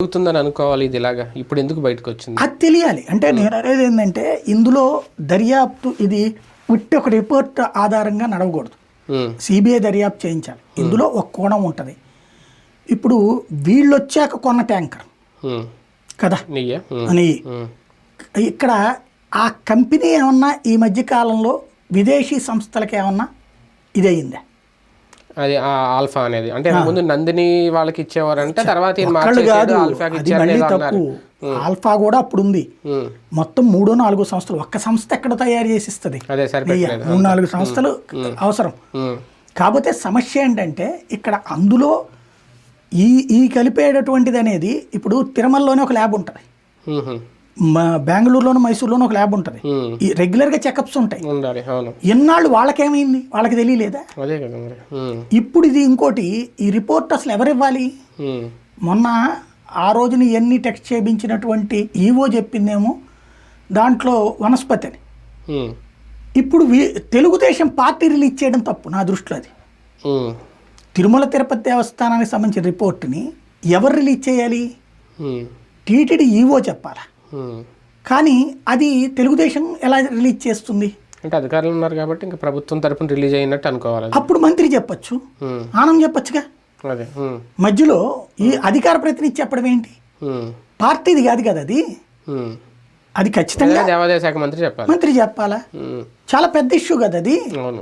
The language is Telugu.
జరుగుతుందని అనుకోవాలి ఇది ఇలాగా. ఇప్పుడు ఎందుకు బయటకు వచ్చింది అది తెలియాలి. అంటే నేను అనేది ఏంటంటే ఇందులో దర్యాప్తు ఇది ఉట్టి ఒక రిపోర్ట్ ఆధారంగా నడవకూడదు. సిబిఐ దర్యాప్తు చేయించాలి. ఇందులో ఒక కోణం ఉంటుంది. ఇప్పుడు వీళ్ళు వచ్చాక కొన్న ట్యాంకర్. కదా? అని ఇక్కడ ఆ కంపెనీ ఏమన్నా ఈ మధ్య కాలంలో విదేశీ సంస్థలకి ఏమన్నా ఇదయిందా? అది ఆ ఆల్ఫా అనేది. అంటే ముందు నందిని వాళ్ళకి ఇచ్చేవారంటే తర్వాత ఆల్ఫా కూడా అప్పుడు ఉంది మొత్తం మూడో నాలుగో సంస్థలు ఒక్క సంస్థ ఎక్కడ తయారు చేసి ఇస్తుంది మూడు నాలుగు సంస్థలు అవసరం. కాకపోతే సమస్య ఏంటంటే ఇక్కడ అందులో ఈ ఈ కలిపేటటువంటిది అనేది ఇప్పుడు తిరుమలలోనే ఒక ల్యాబ్ ఉంటుంది. మా బెంగళూరులోను మైసూరులోను ఒక ల్యాబ్ ఉంటుంది. ఉమ్, ఈ రెగ్యులర్గా చెకప్స్ ఉంటాయి. ఎన్నాళ్ళు వాళ్ళకేమైంది? వాళ్ళకి తెలియలేదా? ఇప్పుడు ఇది ఇంకోటి ఈ రిపోర్ట్ అసలు ఎవరు ఇవ్వాలి మొన్న ఆ రోజున ఎన్ని టెక్స్ట్ చేయించినటువంటి ఈవో చెప్పిందేమో దాంట్లో వనస్పతి అని. ఇప్పుడు తెలుగుదేశం పార్టీ రిలీజ్ చేయడం తప్పు నా దృష్టిలో అది. తిరుమల తిరుపతి దేవస్థానానికి సంబంధించిన రిపోర్ట్ని ఎవరు రిలీజ్ చేయాలి? టీటీడీ ఈవో చెప్పాలా. కానీ అది తెలుగుదేశం ఎలా రిలీజ్ చేస్తుంది? అంటే అధికారులు ఉన్నారు కాబట్టి ఇంకా ప్రభుత్వం తరపున రిలీజ్ అయినట్టు అనుకోవాలి. అప్పుడు మంత్రి చెప్పొచ్చు. ఆనం చెప్పొచ్చుగా? అదే మధ్యలో ఈ అధికార ప్రతినిధి చెప్పడం ఏంటి? పార్టీది కాదు కదా అది. అది ఖచ్చితంగా దేవాదాయ శాఖ మంత్రి చెప్పాలి. మంత్రి చెప్పాలా? చాలా పెద్ద ఇష్యూ కదా అది? అవును.